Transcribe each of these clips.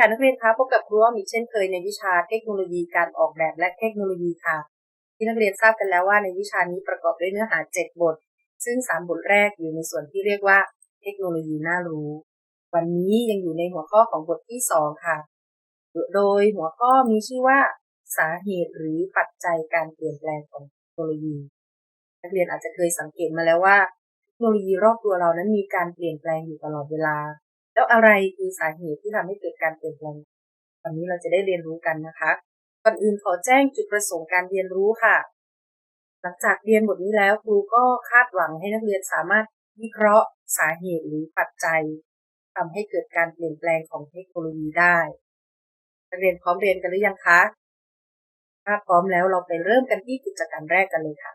ค่ะนักเรียนคะพบกับครูอ้อมอีกเช่นเคยในวิชาเทคโนโลยีการออกแบบและเทคโนโลยีค่ะ ที่นักเรียนทราบกันแล้วว่าในวิชานี้ประกอบด้วยเนื้อหา 7 บท ซึ่ง 3 บทแรกอยู่ในส่วนที่เรียกว่า เทคโนโลยีน่ารู้ วันนี้ยังอยู่ในหัวข้อของบทที่ 2 ค่ะ โดยหัวข้อมีชื่อว่า สาเหตุหรือปัจจัยการเปลี่ยนแปลงของเทคโนโลยี นักเรียนอาจจะเคยสังเกตมาแล้วว่า เทคโนโลยีรอบตัวเรานั้นมีการเปลี่ยนแปลงอยู่ตลอดเวลา แล้วอะไรคือสาเหตุที่ทำให้เกิดการเปลี่ยนแปลงวันนี้เราจะได้เรียนรู้กันนะคะก่อนอื่นขอแจ้งจุดประสงค์การเรียนรู้ค่ะ หลังจากเรียนบทนี้แล้วครูก็คาดหวังให้นักเรียนสามารถวิเคราะห์สาเหตุหรือปัจจัยทำให้เกิดการเปลี่ยนแปลงของเทคโนโลยีได้นักเรียนพร้อมเรียนกันหรือยังคะถ้าพร้อมแล้วเราไปเริ่มกันที่กิจกรรมแรกกันเลยค่ะ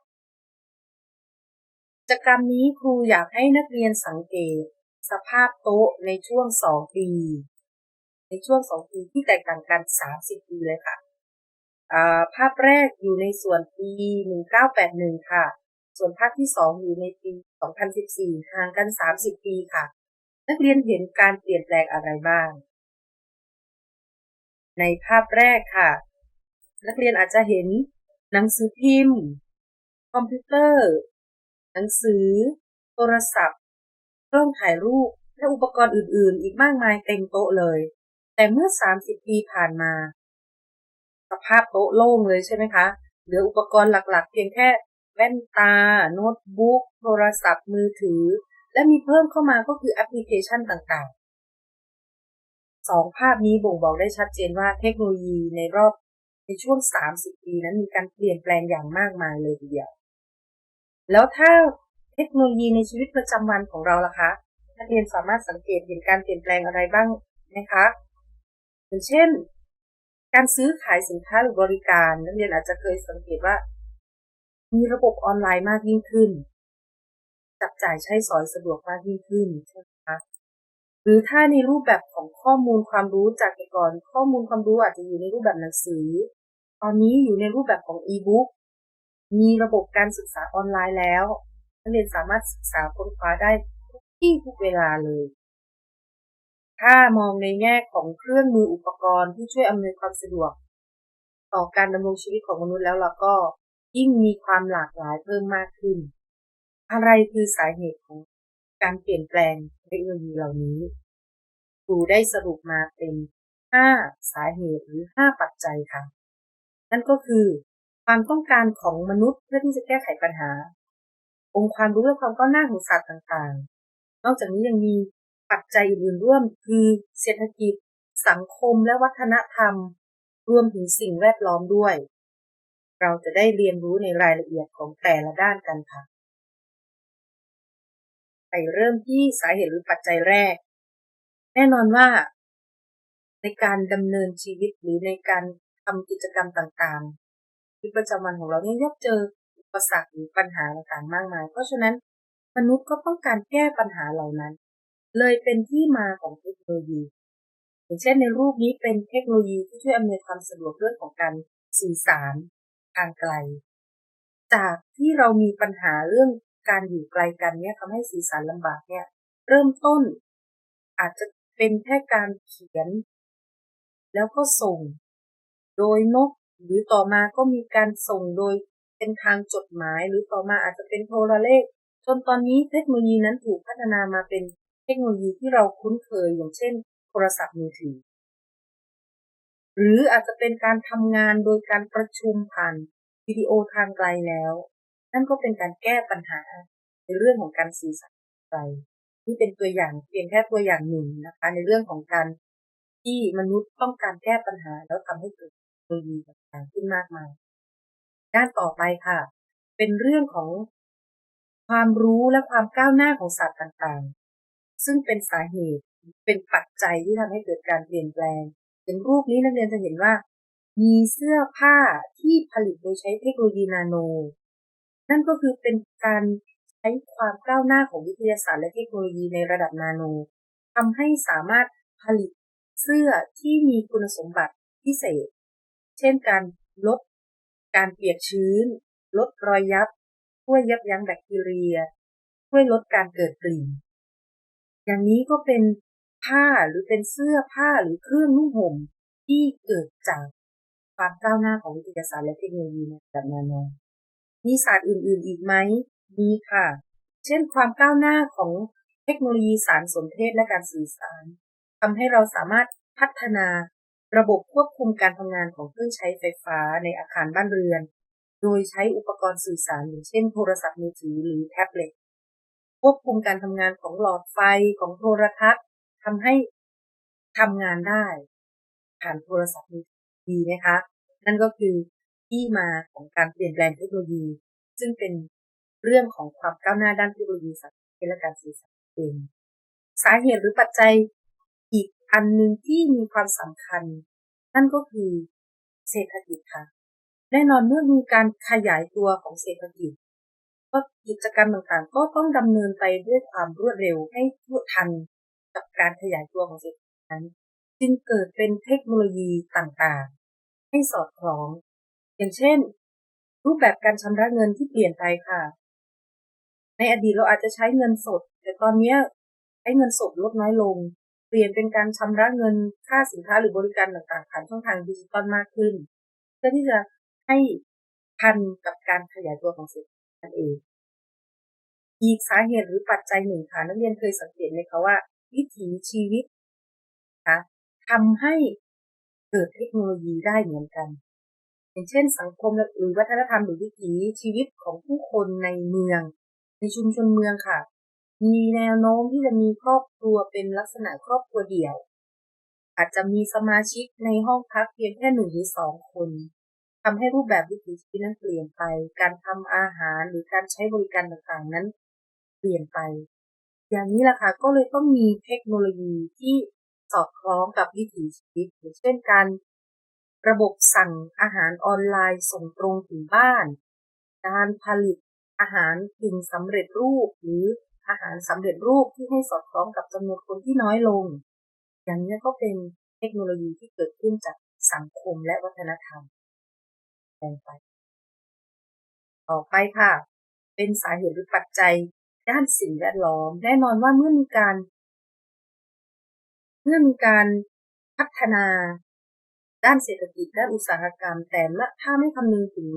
กิจกรรมนี้ครูอยากให้นักเรียนสังเกต สภาพโต๊ะในช่วงสองปี ในช่วงสองปีที่แตกต่างกันสามสิบปีเลยค่ะภาพแรกอยู่ในส่วนปีหนึ่งเก้าแปดหนึ่งค่ะ ส่วนภาพที่สองอยู่ในปีสองพันสิบสี่ห่างกันสามสิบปีค่ะ นักเรียนเห็นการเปลี่ยนแปลงอะไรบ้าง ในภาพแรกค่ะ นักเรียนอาจจะเห็นหนังสือพิมพ์ คอมพิวเตอร์ หนังสือ โทรศัพท์ กล้องถ่ายรูป และอุปกรณ์อื่นๆ อีกมากมายเต็มโต๊ะเลย แต่เมื่อ 30 ปีผ่านมา สภาพโต๊ะโล่งเลยใช่ไหมคะ เหลืออุปกรณ์หลักๆ เพียงแค่แว่นตา โน้ตบุ๊ก โทรศัพท์มือถือ และมีเพิ่มเข้ามาก็คือแอปพลิเคชันต่างๆสองภาพนี้บ่งบอกได้ชัดเจนว่าเทคโนโลยีในรอบในช่วง 30 ปีนั้นมีการเปลี่ยนแปลงอย่างมากมายเลยทีเดียว แล้วถ้า เทคโนโลยีในชีวิตประจำวันของเราล่ะคะนักเรียนสามารถสังเกตเห็นการเปลี่ยนแปลงอะไรบ้างไหมคะอย่างเช่น การซื้อขายสินค้าหรือบริการนักเรียนอาจจะเคยสังเกตว่า มีระบบออนไลน์มากยิ่งขึ้น จับจ่ายใช้สอยสะดวกมากยิ่งขึ้นใช่ไหมคะหรือถ้าในรูปแบบของข้อมูลความรู้จากแต่ก่อน ข้อมูลความรู้อาจจะอยู่ในรูปแบบหนังสือ ตอนนี้อยู่ในรูปแบบของอีบุ๊กมีระบบการศึกษาออนไลน์แล้ว นักเรียนสามารถศึกษาค้นคว้าได้ทุกที่ทุกเวลาเลย ถ้ามองในแง่ของเครื่องมืออุปกรณ์ที่ช่วยอำนวยความสะดวก ต่อการดำรงชีวิตของมนุษย์แล้วเราก็ยิ่งมีความหลากหลายเพิ่มมากขึ้น อะไรคือสาเหตุของการเปลี่ยนแปลงเทคโนโลยีเหล่านี้ครูได้สรุปมาเป็น 5 สาเหตุหรือ 5 ปัจจัยค่ะ นั่นก็คือ ความต้องการของมนุษย์เพื่อที่จะแก้ไขปัญหา องค์ความรู้และความก้าวหน้าของศาสตว์ต่างๆ นอกจากนี้ยังมีปัจจัยอื่นๆร่วมคือเศรษฐกิจ สังคมและวัฒนธรรม รวมถึงสิ่งแวดล้อมด้วย เราจะได้เรียนรู้ในรายละเอียดของแต่ละด้านกันค่ะไปเริ่มที่สาเหตุหรือปัจจัยแรก แน่นอนว่า ในการดำเนินชีวิตหรือในการทำกิจกรรมต่างๆชีวิตประจำวันของเราเนี่ยย่อมเจอ ปสรรคหรือปัญหาต่างๆมากมาย เพราะฉะนั้นมนุษย์ก็ต้องการแก้ปัญหาเหล่านั้น เลยเป็นที่มาของเทคโนโลยี อย่างเช่นในรูปนี้เป็นเทคโนโลยีที่ช่วยอำนวยความสะดวกเรื่องของการสื่อสารทางไกล จากที่เรามีปัญหาเรื่องการอยู่ไกลกันเนี่ยทำให้สื่อสารลำบากเนี่ยเริ่มต้น อาจจะเป็นแค่การเขียน แล้วก็ส่ง โดยนก หรือต่อมาก็มีการส่งโดย เป็นทางจดหมาย หรือต่อมาอาจจะเป็นโทรเลข จนตอนนี้เทคโนโลยีนั้นถูกพัฒนามาเป็นเทคโนโลยีที่เราคุ้นเคยอย่างเช่น โทรศัพท์มือถือ หรืออาจจะเป็นการทำงานโดยการประชุมผ่านวิดีโอทางไกลแล้ว นั่นก็เป็นการแก้ปัญหาในเรื่องของการสื่อสารไกลนี่เป็นตัวอย่างเพียงแค่ตัวอย่างหนึ่งนะคะ ในเรื่องของการที่มนุษย์ต้องการแก้ปัญหาแล้วทำให้เกิดเทคโนโลยีต่างๆขึ้นมากมาย ด้านต่อไปค่ะ เป็นเรื่องของความรู้และความก้าวหน้าของสัตว์ต่างๆ ซึ่งเป็นสาเหตุเป็นปัจจัยที่ทำให้เกิดการเปลี่ยนแปลงเป็นรูปนี้นักเรียนจะเห็นว่า มีเสื้อผ้าที่ผลิตโดยใช้เทคโนโลยีนาโน นั่นก็คือเป็นการใช้ความก้าวหน้าของวิทยาศาสตร์และเทคโนโลยีในระดับนาโนทำให้สามารถผลิตเสื้อที่มีคุณสมบัติพิเศษ เช่นการลด การเปียกชื้น ลดรอยยับ ช่วยยับยั้งแบคทีเรีย ช่วยลดการเกิดกลิ่น อย่างนี้ก็เป็นผ้าหรือเป็นเสื้อผ้าหรือเครื่องนุ่งห่มที่เกิดจากความก้าวหน้าของวิทยาศาสตร์และเทคโนโลยีในระดับนาโนมีศาสตร์อื่น ๆ อีกไหมมีค่ะ เช่นความก้าวหน้าของเทคโนโลยีสารสนเทศและการสื่อสารทำให้เราสามารถพัฒนา ระบบควบคุมการทำงานของเครื่องใช้ไฟฟ้าในอาคารบ้านเรือน โดยใช้อุปกรณ์สื่อสารอย่างเช่นโทรศัพท์มือถือหรือแท็บเล็ต ควบคุมการทำงานของหลอดไฟของโทรทัศน์ทำให้ทำงานได้ ผ่านโทรศัพท์มือถือดีนะคะ นั่นก็คือที่มาของการเปลี่ยนแปลงเทคโนโลยี ซึ่งเป็นเรื่องของความก้าวหน้าด้านเทคโนโลยีสารสนเทศและการสื่อสารเองสาเหตุหรือปัจจัย อันหนึ่งที่มีความสำคัญ นั่นก็คือเศรษฐกิจค่ะแน่นอนเมื่อมีการขยายตัวของเศรษฐกิจ ก็กิจกรรมต่างๆ ก็ต้องดำเนินไปด้วยความรวดเร็วให้ทั่วทันกับการขยายตัวของเศรษฐกิจนั้น จึงเกิดเป็นเทคโนโลยีต่างๆ ให้สอดคล้อง อย่างเช่น รูปแบบการชำระเงินที่เปลี่ยนไปค่ะ ในอดีตเราอาจจะใช้เงินสด แต่ตอนนี้ใช้เงินสดลดน้อยลง เปลี่ยนเป็นการชำระเงินค่าสินค้าหรือบริการต่างๆผ่านช่องทางดิจิตอลมากขึ้น เพื่อที่จะให้ทันกับการขยายตัวของเศรษฐกิจนั่นเองอีกสาเหตุหรือปัจจัยหนึ่งค่ะนักเรียนเคยสังเกตไหมคะว่า วิถีชีวิตคะทำให้เกิดเทคโนโลยีได้เหมือนกัน อย่างเช่น สังคมหรือวัฒนธรรมหรือวิถีชีวิตของผู้คนในเมือง ในชุมชนเมืองค่ะ มีแนวโน้มที่จะมีครอบครัวเป็นลักษณะครอบครัวเดี่ยว อาจจะมีสมาชิกในห้องพักเพียงแค่หนึ่งหรือสองคนทำให้รูปแบบวิถีชีวิตนั้นเปลี่ยนไป การทำอาหารหรือการใช้บริการต่างๆนั้น เปลี่ยนไป อย่างนี้แหละค่ะก็เลยต้องมีเทคโนโลยีที่สอดคล้องกับวิถีชีวิตอย่างเช่นการระบบสั่งอาหารออนไลน์ส่งตรงถึงบ้าน การผลิตอาหารกึ่งสำเร็จรูปหรือ อาหารสำเร็จรูปที่ให้สอดคล้องกับจำนวนคนที่น้อยลง อย่างนี้ก็เป็นเทคโนโลยีที่เกิดขึ้นจากสังคมและวัฒนธรรมแปลงไป ต่อไปค่ะ เป็นสาเหตุหรือปัจจัยด้านสิ่งแวดล้อม แน่นอนว่าเมื่อมีการ เมื่อมีการพัฒนา ด้านเศรษฐกิจและอุตสาหกรรม แต่ถ้าไม่คำนึงถึง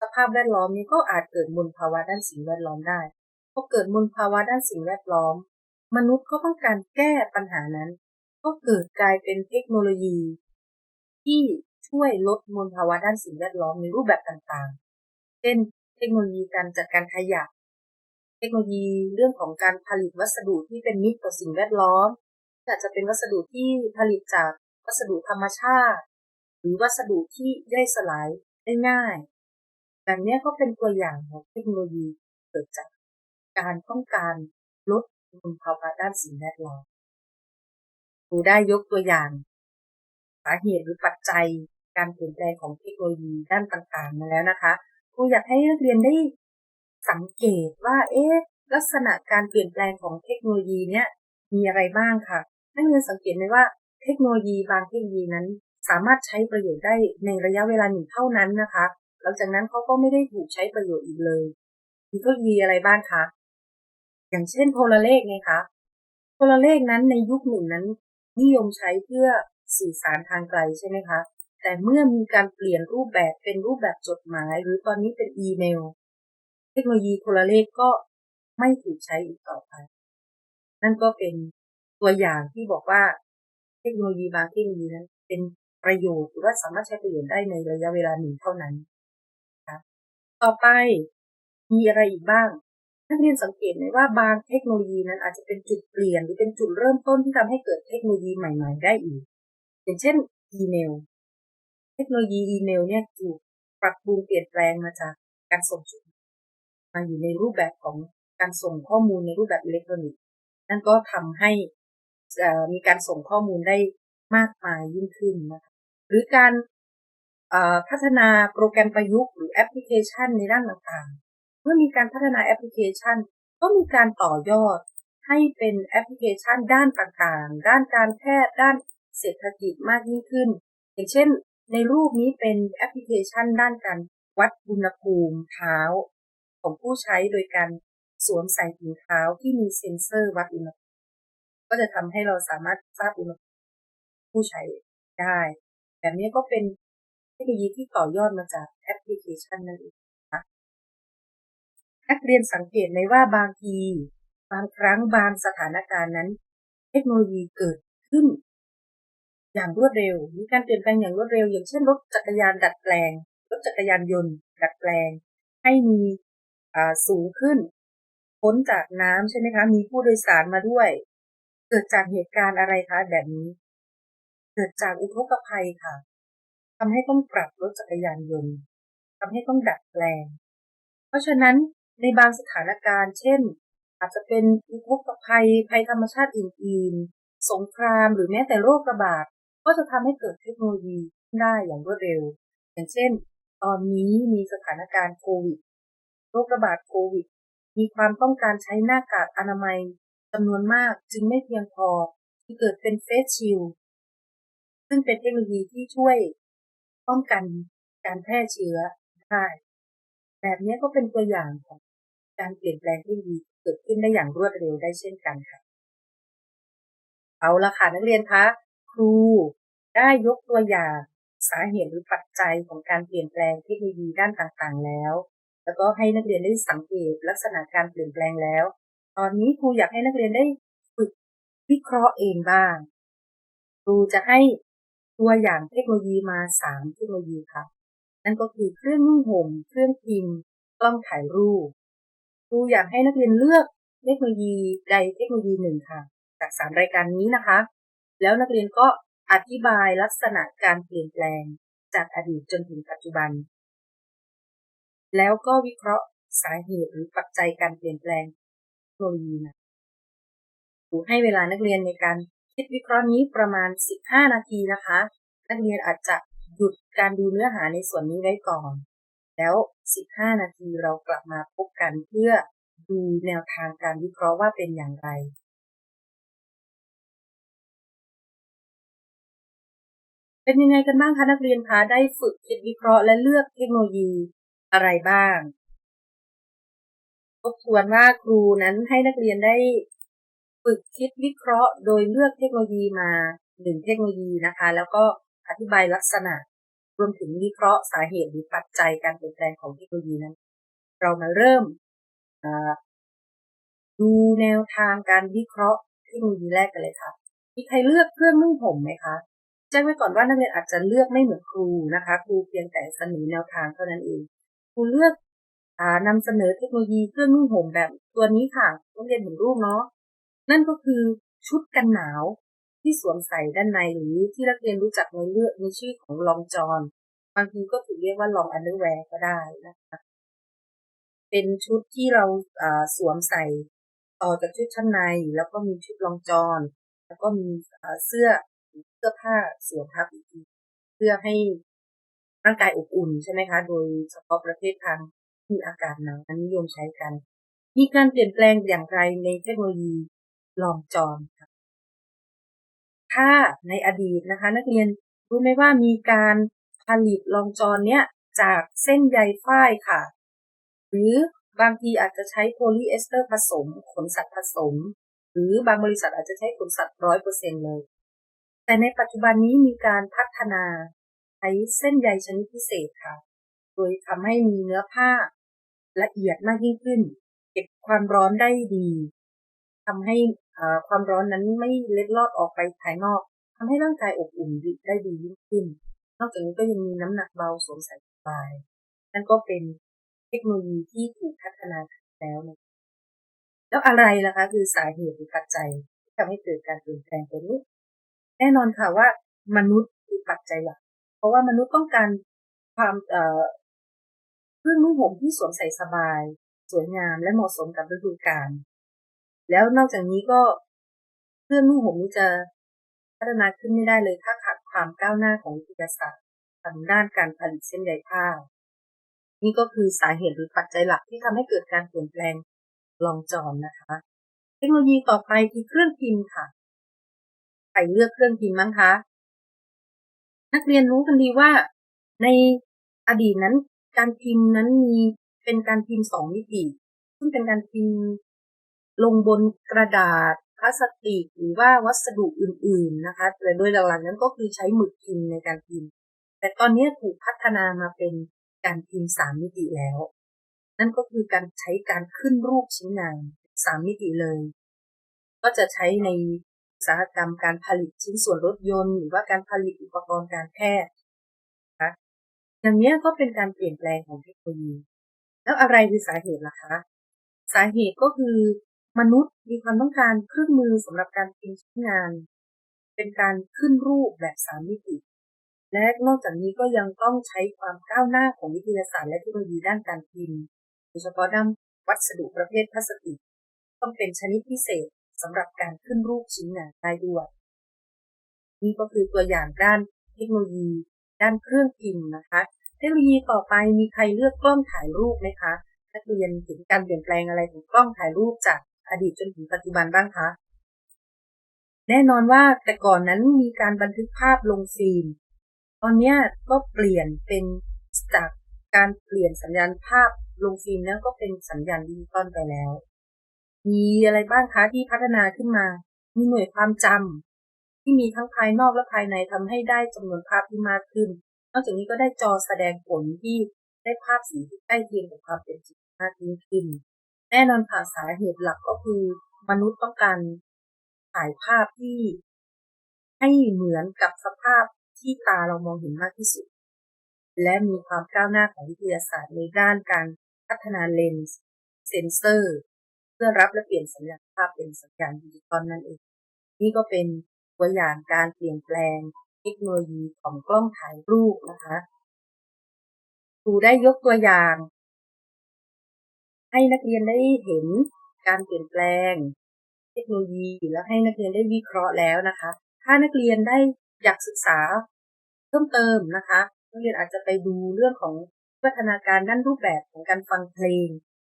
สภาพแวดล้อมนี้ก็อาจเกิดมลภาวะด้านสิ่งแวดล้อมได้ พอเกิดมลภาวะด้านสิ่งแวดล้อม มนุษย์ก็ต้องการแก้ปัญหานั้น ก็เกิดกลายเป็นเทคโนโลยี ที่ช่วยลดมลภาวะด้านสิ่งแวดล้อมในรูปแบบต่างๆ เช่น เทคโนโลยีการจัดการขยะ เทคโนโลยีเรื่องของการผลิตวัสดุที่เป็นมิตรต่อสิ่งแวดล้อมอาจจะเป็นวัสดุที่ผลิตจากวัสดุธรรมชาติ หรือวัสดุที่ย่อยสลายได้ง่ายแบบนี้ก็เป็นตัวอย่างของเทคโนโลยีเกิดจาก การต้องการลดมลภาวะด้านสิ่งแวดล้อมครูได้ยกตัวอย่าง สาเหตุหรือปัจจัยการเปลี่ยนแปลงของเทคโนโลยีด้านต่างๆ มาแล้วนะคะครูอยากให้นักเรียนได้สังเกตว่า เอ๊ะ ลักษณะการเปลี่ยนแปลงของเทคโนโลยีเนี้ยมีอะไรบ้างค่ะ นักเรียนสังเกตไหมว่าเทคโนโลยีบางเทคโนโลยีนั้น สามารถใช้ประโยชน์ได้ในระยะเวลาหนึ่งเท่านั้นนะคะ หลังจากนั้นเขาก็ไม่ได้ถูกใช้ประโยชน์อีกเลยมีเทคโนโลยีอะไรบ้างคะ อย่างเช่นโทรเลขไงคะโทรเลขนั้นในยุคหนึ่งนั้น นิยมใช้เพื่อสื่อสารทางไกลใช่ไหมคะ แต่เมื่อมีการเปลี่ยนรูปแบบเป็นรูปแบบจดหมาย หรือตอนนี้เป็นอีเมล เทคโนโลยีโทรเลขก็ไม่ถูกใช้อีกต่อไป นั่นก็เป็นตัวอย่างที่บอกว่าเทคโนโลยีบางเทคโนโลยีนั้น เป็นประโยชน์หรือว่าสามารถใช้ประโยชน์ได้ในระยะเวลาหนึ่งเท่านั้นนะต่อไปมีอะไรอีกบ้าง นักเรียนสังเกตไหมว่าบางเทคโนโลยีนั้นอาจจะเป็นจุดเปลี่ยนหรือเป็นจุดเริ่มต้นที่ทำให้เกิดเทคโนโลยีใหม่ๆ ได้อีก อย่างเช่นอีเมล เทคโนโลยีอีเมลเนี่ยถูกปรับปรุงเปลี่ยนแปลงมาจากการส่งจดมาอยู่ในรูปแบบของการส่งข้อมูลในรูปแบบอิเล็กทรอนิกส์นั่นก็ทำให้มีการส่งข้อมูลได้มากมายยิ่งขึ้นนะคะหรือการพัฒนาโปรแกรมประยุกต์หรือแอปพลิเคชันในด้านต่าง เมื่อมีการพัฒนาแอปพลิเคชัน ก็มีการต่อยอดให้เป็นแอปพลิเคชันด้านต่างๆ ด้านการแพทย์ ด้านเศรษฐกิจมากยิ่งขึ้น อย่างเช่น ในรูปนี้เป็นแอปพลิเคชันด้านการวัดอุณหภูมิเท้า ของผู้ใช้โดยการสวมใส่ถุงเท้าที่มีเซ็นเซอร์วัดอุณหภูมิ ก็จะทำให้เราสามารถทราบอุณหภูมิผู้ใช้ได้ แบบนี้ก็เป็นเทคโนโลยีที่ต่อยอดมาจากแอปพลิเคชันนั่นเอง นักเรียนสังเกตไหมว่าบางที บางครั้งบางสถานการณ์นั้น เทคโนโลยีเกิดขึ้น อย่างรวดเร็ว มีการเปลี่ยนแปลงอย่างรวดเร็ว อย่างเช่นรถจักรยานดัดแปลง รถจักรยานยนต์ ดัดแปลง ให้มีสูงขึ้นพ้นจากน้ำใช่ไหมคะ มีผู้โดยสารมาด้วย เกิดจากเหตุการณ์อะไรคะแบบนี้ เกิดจากอุทกภัยค่ะทำให้ต้องปรับรถจักรยานยนต์ทำให้ต้องดัดแปลง เพราะฉะนั้น ในบางสถานการณ์ เช่น อาจจะเป็นอุทกภัยภัยธรรมชาติอื่นๆ สงครามหรือแม้แต่โรคระบาด ก็จะทำให้เกิดเทคโนโลยีได้อย่างรวดเร็ว อย่างเช่น ตอนนี้มีสถานการณ์โควิด โรคระบาดโควิด มีความต้องการใช้หน้ากากอนามัยจำนวนมากจึงไม่เพียงพอที่เกิดเป็นเฟสชิลซึ่งเป็นเทคโนโลยีที่ช่วยป้องกันการแพร่เชื้อได้ แบบนี้ก็เป็นตัวอย่างของ การเปลี่ยนแปลงที่ดีเกิดขึ้นได้อย่างรวดเร็วได้เช่นกันค่ะ เอาละค่ะนักเรียนคะครูได้ยกตัวอย่างสาเหตุหรือปัจจัยของการเปลี่ยนแปลงเทคโนโลยีด้านต่างๆ แล้ว แล้วก็ให้นักเรียนได้สังเกตลักษณะการเปลี่ยนแปลงแล้ว ตอนนี้ครูอยากให้นักเรียนได้ฝึกวิเคราะห์เองบ้าง ครูจะให้ตัวอย่างเทคโนโลยีมาสามเทคโนโลยีค่ะ นั่นก็คือเครื่องนุ่งห่ม เครื่องพิมพ์ กล้องถ่ายรูป ครูอยากให้นักเรียนเลือกเทคโนโลยีใดเทคโนโลยีหนึ่งค่ะ จากสามรายการนี้นะคะ แล้วนักเรียนก็อธิบายลักษณะการเปลี่ยนแปลงจากอดีตจนถึงปัจจุบัน แล้วก็วิเคราะห์สาเหตุหรือปัจจัยการเปลี่ยนแปลงเทคโนโลยีนะครูให้เวลานักเรียนในการคิดวิเคราะห์นี้ประมาณ 15 นาทีนะคะ นักเรียนอาจจะหยุดการดูเนื้อหาในส่วนนี้ไว้ก่อน แล้ว 15 นาทีเรากลับมาพบกันเพื่อดูแนวทางการวิเคราะห์ว่าเป็นอย่างไรเป็นยังไงกันบ้างคะนักเรียนคะได้ฝึกคิดวิเคราะห์และเลือกเทคโนโลยีอะไรบ้างทบทวนว่าครูนั้นให้นักเรียนได้ฝึกคิดวิเคราะห์ โดยเลือกเทคโนโลยีมาหนึ่งเทคโนโลยีนะคะ แล้วก็อธิบายลักษณะ รวมถึงวิเคราะห์สาเหตุหรือปัจจัยการเปลี่ยนแปลงของเทคโนโลยีนั้น เรามาเริ่มดูแนวทางการวิเคราะห์เทคโนโลยีแรกกันเลยค่ะมีใครเลือกเครื่องนุ่งห่มไหมคะแจ้งไว้ก่อนว่านักเรียนอาจจะเลือกไม่เหมือนครูนะคะครูเพียงแต่เสนอแนวทางเท่านั้นเองครูเลือกอนำเสนอเทคโนโลยีเครื่องนุ่งห่มแบบตัวนี้ค่ะนักเรียนเห็นรูปเนาะนั่นก็คือชุดกันหนาว ที่สวมใส่ด้านในหรือที่นักเรียนรู้จักในเลือกในชื่อของลองจอนบางทีก็ถูกเรียกว่าลองอันเดอร์แวร์ก็ได้นะคะเป็นชุดที่เราสวมใส่ต่อจากชุดชั้นใน แล้วก็มีชุดลองจอนแล้วก็มีเสื้อเสื้อผ้าสวมทับอีกทีเพื่อให้ร่างกายอบอุ่นใช่ไหมคะ โดยเฉพาะประเทศทางที่อากาศหนาวนิยมใช้กัน มีการเปลี่ยนแปลงอย่างไรในเทคโนโลยีลองจอนค่ะ ถ้าในอดีตนะคะ นักเรียนรู้ไหมว่ามีการผลิตลองจอนเนี้ยจากเส้นใยฝ้ายค่ะ หรือบางทีอาจจะใช้โพลีเอสเตอร์ผสม ขนสัตว์ผสม หรือบางบริษัทอาจจะใช้ขนสัตว์ร้อยเปอร์เซ็นเลย แต่ในปัจจุบันนี้มีการพัฒนาใช้เส้นใยชนิดพิเศษค่ะ โดยทำให้มีเนื้อผ้าละเอียดมากยิ่งขึ้น เก็บความร้อนได้ดีทำให้ ความร้อนนั้นไม่เล็ดลอดออกไปภายนอกทำให้ร่างกายอบอุ่นได้ดียิ่งขึ้น นอกจากนี้ก็ยังมีน้ำหนักเบาสวมใส่สบาย นั่นก็เป็นเทคโนโลยีที่ถูกพัฒนาแล้วนะแล้วอะไรล่ะคะ คือสาเหตุหรือปัจจัยที่ทำให้เกิดการเปลี่ยนแปลงตัวนี้ แน่นอนค่ะว่ามนุษย์คือปัจจัยหลัก เพราะว่ามนุษย์ต้องการความเครื่องนุ่งห่มที่สวมใส่สบาย สวยงามและเหมาะสมกับฤดูกาล แล้วนอกจากนี้ก็เครื่องนุ่งห่มนี้จะพัฒนาขึ้นไม่ได้เลยถ้าขาดความก้าวหน้าของวิทยาศาสตร์ทางด้านการผลิตเส้นใยผ้า นี่ก็คือสาเหตุหรือปัจจัยหลักที่ทำให้เกิดการเปลี่ยนแปลงลองจอนนะคะ เทคโนโลยีต่อไปคือเครื่องพิมพ์ค่ะใครเลือกเครื่องพิมพ์มั้งคะ นักเรียนรู้กันดีว่าในอดีตนั้นการพิมพ์นั้นมีเป็นการพิมพ์สองมิติ ซึ่งเป็นการพิมพ์ ลงบนกระดาษพลาสติกหรือว่าวัสดุอื่นๆนะคะแต่โดยหลักๆนั้นก็คือใช้หมึกพิมพ์ในการพิมพ์ แต่ตอนนี้ถูกพัฒนามาเป็นการพิมพ์สามมิติแล้ว นั่นก็คือการใช้การขึ้นรูปชิ้นงานสามมิติเลย ก็จะใช้ในอุตสาหกรรมการผลิตชิ้นส่วนรถยนต์ หรือว่าการผลิตอุปกรณ์การแพทย์นะอย่างนี้ก็เป็นการเปลี่ยนแปลงของเทคโนโลยี แล้วอะไรคือสาเหตุล่ะคะ สาเหตุก็คือ มนุษย์มีความต้องการเครื่องมือสำหรับการพิมพ์ชิ้นงาน เป็นการขึ้นรูปแบบสามมิติ และนอกจากนี้ก็ยังต้องใช้ความก้าวหน้าของวิทยาศาสตร์และเทคโนโลยีด้านการพิมพ์โดยเฉพาะด้านวัสดุประเภทพลาสติก ต้องเป็นชนิดพิเศษสำหรับการขึ้นรูปชิ้นงานได้ด้วยนี่ก็คือตัวอย่างด้านเทคโนโลยี ด้านเครื่องพิมพ์นะคะ เทคโนโลยีต่อไปมีใครเลือกกล้องถ่ายรูปไหมคะนักเรียนถึงการเปลี่ยนแปลงอะไรของกล้องถ่ายรูปจาก อดีตจนถึงปัจจุบันบ้างคะแน่นอนว่าแต่ก่อนนั้นมีการบันทึกภาพลงฟิล์มตอนนี้ก็เปลี่ยนเป็นจากการเปลี่ยนสัญญาณภาพลงฟิล์มแล้วก็เป็นสัญญาณดิจิตอลไปแล้ว มีอะไรบ้างคะที่พัฒนาขึ้นมา มีหน่วยความจำที่มีทั้งภายนอกและภายในทำให้ได้จำนวนภาพที่มากขึ้น นอกจากนี้ก็ได้จอแสดงผลที่ได้ภาพสีที่ใกล้เคียงกับความเป็นจริงมากยิ่งขึ้น แน่นอนค่ะสาเหตุหลักก็คือ มนุษย์ต้องการถ่ายภาพที่ให้เหมือนกับสภาพที่ตาเรามองเห็นมากที่สุด และมีความก้าวหน้าของวิทยาศาสตร์ในด้านการพัฒนาเลนส์เซนเซอร์ เพื่อรับและเปลี่ยนสัญญาณภาพเป็นสัญญาณดิจิตอลนั่นเอง นี่ก็เป็นตัวอย่างการเปลี่ยนแปลงเทคโนโลยีของกล้องถ่ายรูปนะคะครูได้ยกตัวอย่าง ให้นักเรียนได้เห็นการเปลี่ยนแปลง เทคโนโลยีแล้วให้นักเรียนได้วิเคราะห์แล้วนะคะ ถ้านักเรียนได้อยากศึกษาเพิ่มเติมนะคะ นักเรียนอาจจะไปดูเรื่องของพัฒนาการด้านรูปแบบของการฟังเพลง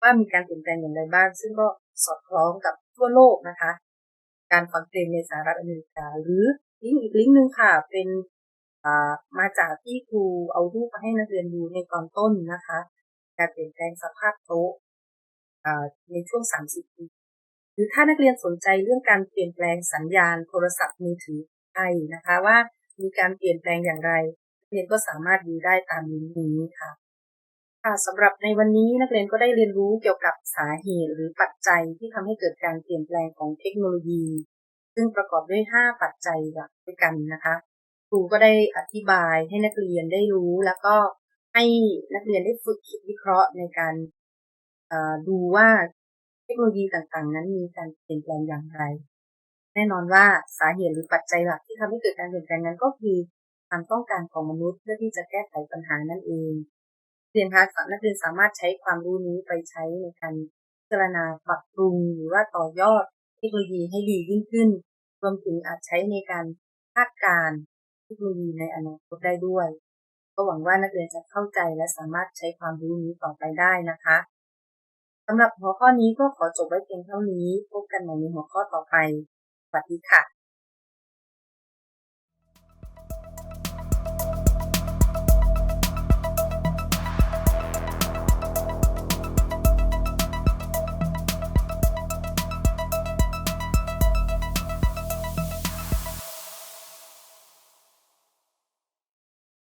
ว่ามีการเปลี่ยนแปลงอย่างไรบ้าง ซึ่งก็สอดคล้องกับทั่วโลกนะคะ การฟังเพลงในสหรัฐอเมริกา หรือลิงก์อีกลิงก์หนึ่งค่ะ เป็นมาจากที่ครูเอารูปมาให้นักเรียนดูในตอนต้นนะคะ การเปลี่ยนแปลงสภาพโต๊ะ ในช่วง 30 ปี หรือถ้านักเรียนสนใจเรื่องการเปลี่ยนแปลงสัญญาณโทรศัพท์มือถือไทยนะคะว่ามีการเปลี่ยนแปลงอย่างไรนักเรียนก็สามารถดูได้ตามลิงก์นี้ค่ะค่ะสำหรับในวันนี้นักเรียนก็ได้เรียนรู้เกี่ยวกับสาเหตุหรือปัจจัยที่ทำให้เกิดการเปลี่ยนแปลงของเทคโนโลยี ซึ่งประกอบด้วย 5 ปัจจัยหลักด้วยกันนะคะครูก็ได้อธิบายให้นักเรียนได้รู้ แล้วก็ให้นักเรียนได้ฝึกคิดวิเคราะห์ในการ ดูว่าเทคโนโลยีต่างๆ นั้นมีการเปลี่ยนแปลงอย่างไร แน่นอนว่าสาเหตุหรือปัจจัยหลักที่ทำให้เกิดการเปลี่ยนแปลงนั้นก็คือความต้องการของมนุษย์เพื่อที่จะแก้ไขปัญหานั่นเองเรียนคะนักเรียนสามารถใช้ความรู้นี้ไปใช้ในการพิจารณาปรับปรุงหรือว่าต่อยอดเทคโนโลยีให้ดียิ่งขึ้น รวมถึงอาจใช้ในการคาดการเทคโนโลยีในอนาคตได้ด้วย ก็หวังว่านักเรียนจะเข้าใจและสามารถใช้ความรู้นี้ต่อไปได้นะคะ สำหรับหัวข้อนี้ก็ขอจบไว้เพียงเท่านี้ พบกันใหม่ในหัวข้อต่อไป สวัสดีค่ะ